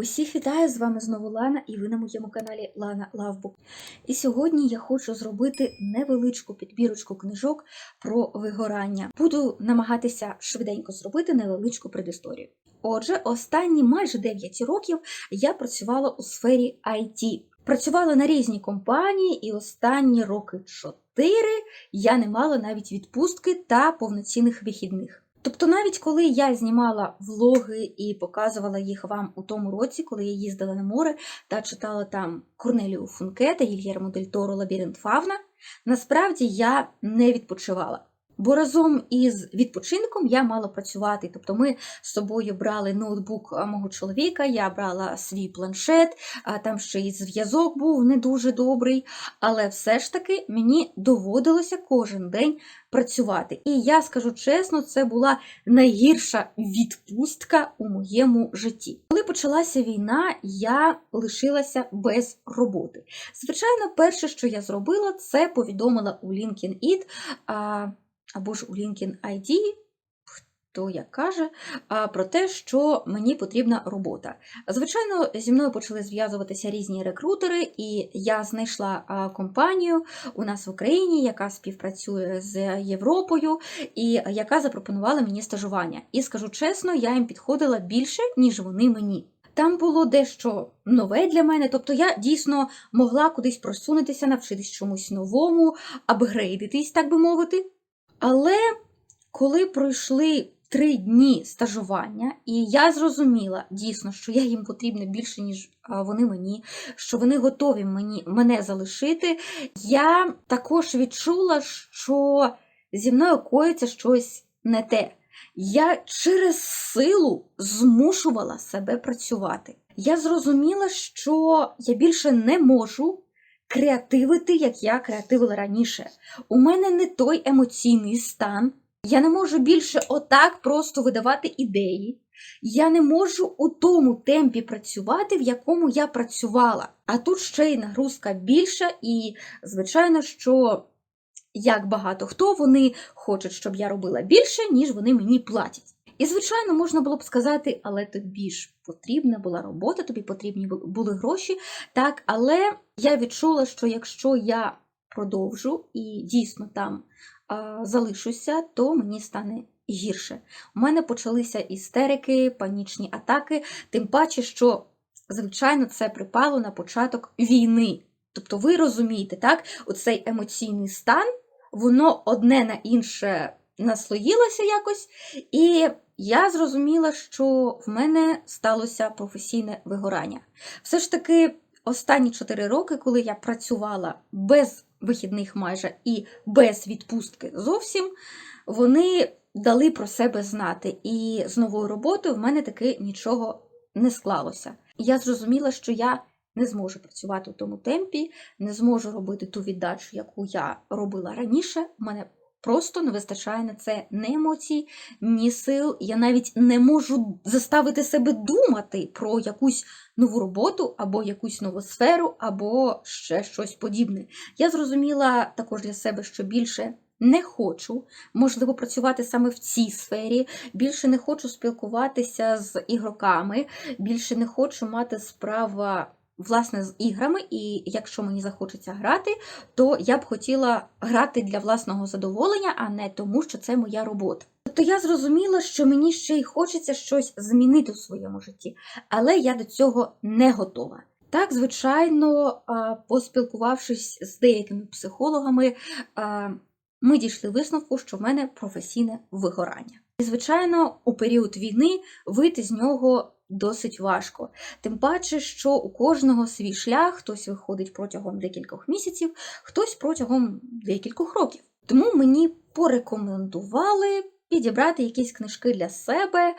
Усіх вітаю з вами знову Лана, і ви на моєму каналі Лана Лавбук. І сьогодні я хочу зробити невеличку підбірочку книжок про вигорання. Буду намагатися швиденько зробити невеличку предісторію. Отже, останні майже 9 років я працювала у сфері IT. Працювала на різні компанії, і останні роки 4 я не мала навіть відпустки та повноцінних вихідних. Тобто, навіть коли я знімала влоги і показувала їх вам у тому році, коли я їздила на море та читала там Корнелію Функе та Гільєрмо Дель Торо Лабіринт Фавна, насправді я не відпочивала. Бо разом із відпочинком я мала працювати. Тобто ми з собою брали ноутбук мого чоловіка, я брала свій планшет, там ще й зв'язок був не дуже добрий. Але все ж таки мені доводилося кожен день працювати. І я скажу чесно, це була найгірша відпустка у моєму житті. Коли почалася війна, я лишилася без роботи. Звичайно, перше, що я зробила, це повідомила у LinkedIn або ж у LinkedIn ID, хто як каже, про те, що мені потрібна робота. Звичайно, зі мною почали зв'язуватися різні рекрутери, і я знайшла компанію у нас в Україні, яка співпрацює з Європою, і яка запропонувала мені стажування. І скажу чесно, я їм підходила більше, ніж вони мені. Там було дещо нове для мене, тобто я дійсно могла кудись просунутися, навчитись чомусь новому, апгрейдитись, так би мовити. Але коли пройшли три дні стажування, і я зрозуміла дійсно, що я їм потрібна більше, ніж вони мені, що вони готові мені, мене залишити, я також відчула, що зі мною коїться щось не те. Я через силу змушувала себе працювати. Я зрозуміла, що я більше не можу креативити, як я креативила раніше. У мене не той емоційний стан. Я не можу більше отак просто видавати ідеї. Я не можу у тому темпі працювати, в якому я працювала. А тут ще й нагрузка більша, і, звичайно, що як багато хто вони хочуть, щоб я робила більше, ніж вони мені платять. І, звичайно, можна було б сказати, але тобі ж потрібна була робота, тобі потрібні були гроші. Так, але я відчула, що якщо я продовжу і дійсно там а, залишуся, то мені стане гірше. У мене почалися істерики, панічні атаки, тим паче, що, звичайно, це припало на початок війни. Тобто, ви розумієте, так, оцей емоційний стан, воно одне на інше наслоїлося якось, і я зрозуміла, що в мене сталося професійне вигорання. Все ж таки, останні 4 роки, коли я працювала без вихідних майже і без відпустки зовсім, вони дали про себе знати. І з новою роботою в мене таки нічого не склалося. Я зрозуміла, що я не зможу працювати у тому темпі, не зможу робити ту віддачу, яку я робила раніше. У мене просто не вистачає на це ні емоцій, ні сил. Я навіть не можу заставити себе думати про якусь нову роботу, або якусь нову сферу, або ще щось подібне. Я зрозуміла також для себе, що більше. Не хочу, можливо, працювати саме в цій сфері. Більше не хочу спілкуватися з ігроками, більше не хочу мати справа власне з іграми, і якщо мені захочеться грати, то я б хотіла грати для власного задоволення, а не тому, що це моя робота. Тобто я зрозуміла, що мені ще й хочеться щось змінити у своєму житті, але я до цього не готова. Так, звичайно, поспілкувавшись з деякими психологами, ми дійшли висновку, що в мене професійне вигорання. І, звичайно, у період війни вийти з нього досить важко. Тим паче, що у кожного свій шлях хтось виходить протягом декількох місяців, хтось протягом декількох років. Тому мені порекомендували. Підібрати якісь книжки для себе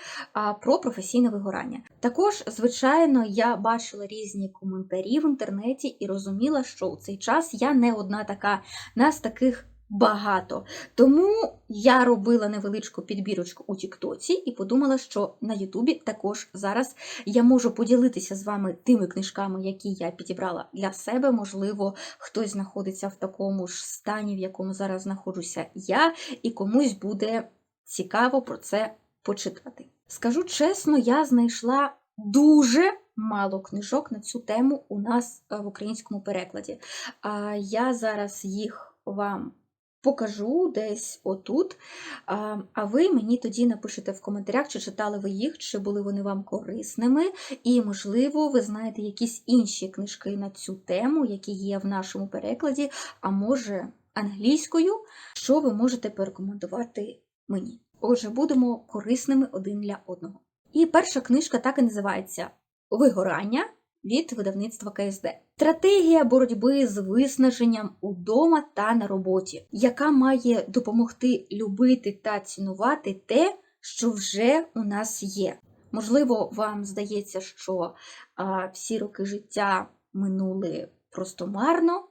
про професійне вигорання. Також, звичайно, я бачила різні коментарі в інтернеті і розуміла, що у цей час я не одна така. Нас таких багато. Тому я робила невеличку підбірочку у Тіктоці і подумала, що на Ютубі також зараз я можу поділитися з вами тими книжками, які я підібрала для себе. Можливо, хтось знаходиться в такому ж стані, в якому зараз знаходжуся я, і комусь буде цікаво про це почитати. Скажу чесно, я знайшла дуже мало книжок на цю тему у нас е, в українському перекладі. А Я зараз їх вам покажу десь отут. А ви мені тоді напишете в коментарях, чи читали ви їх, чи були вони вам корисними, і, можливо, ви знаєте якісь інші книжки на цю тему, які є в нашому перекладі, а може англійською, що ви можете порекомендувати мені. Отже, будемо корисними один для одного. І перша книжка так і називається Вигорання від видавництва КСД. Стратегія боротьби з виснаженням удома та на роботі, яка має допомогти любити та цінувати те, що вже у нас є. Можливо, вам здається, що а, всі роки життя минули просто марно,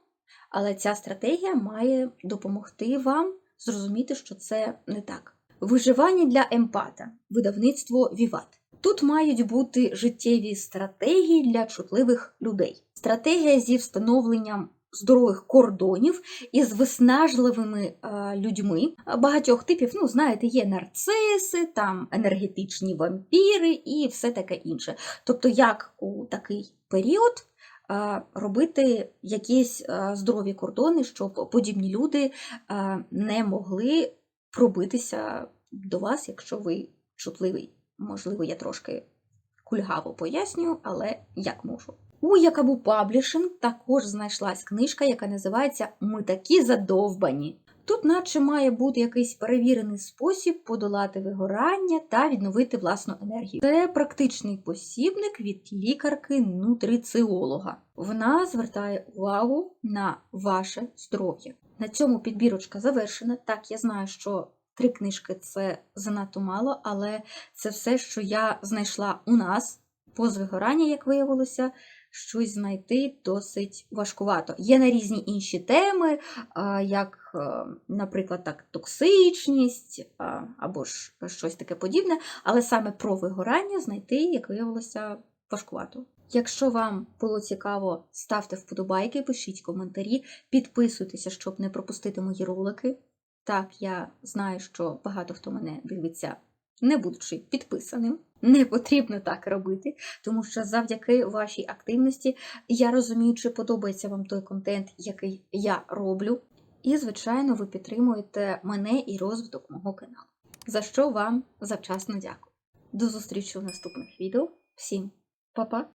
але ця стратегія має допомогти вам зрозуміти, що це не так. Виживання для емпата, видавництво Віват. Тут мають бути життєві стратегії для чутливих людей. Стратегія зі встановленням здорових кордонів із виснажливими е, людьми багатьох типів. Ну, знаєте, є нарциси, там енергетичні вампіри і все таке інше. Тобто, як у такий період. е, Робити якісь е, здорові кордони, щоб подібні люди не могли пробитися до вас, якщо ви чутливий. Можливо, я трошки кульгаво пояснюю, але як можу. У Якабу Паблішинг також знайшлась книжка, яка називається Ми такі задовбані. Тут, наче, має бути якийсь перевірений спосіб подолати вигорання та відновити власну енергію. Це практичний посібник від лікарки-нутриціолога. Вона звертає увагу на ваше здоров'я. На цьому підбірочка завершена. Так, я знаю, що три книжки це занадто мало, але це все, що я знайшла у нас по вигорання, як виявилося, щось знайти досить важкувато. Є на різні інші теми, як, е, наприклад, так, токсичність або ж щось таке подібне, але саме про вигорання знайти, як виявилося, важкувато. Якщо вам було цікаво, ставте вподобайки, пишіть коментарі, підписуйтеся, щоб не пропустити мої ролики. Так, я знаю, що багато хто мене дивиться, не будучи підписаним. Не потрібно так робити, тому що завдяки вашій активності я розумію, чи подобається вам той контент, який я роблю. І, звичайно, ви підтримуєте мене і розвиток мого каналу. За що вам завчасно дякую. До зустрічі у наступних відео. Всім па-па!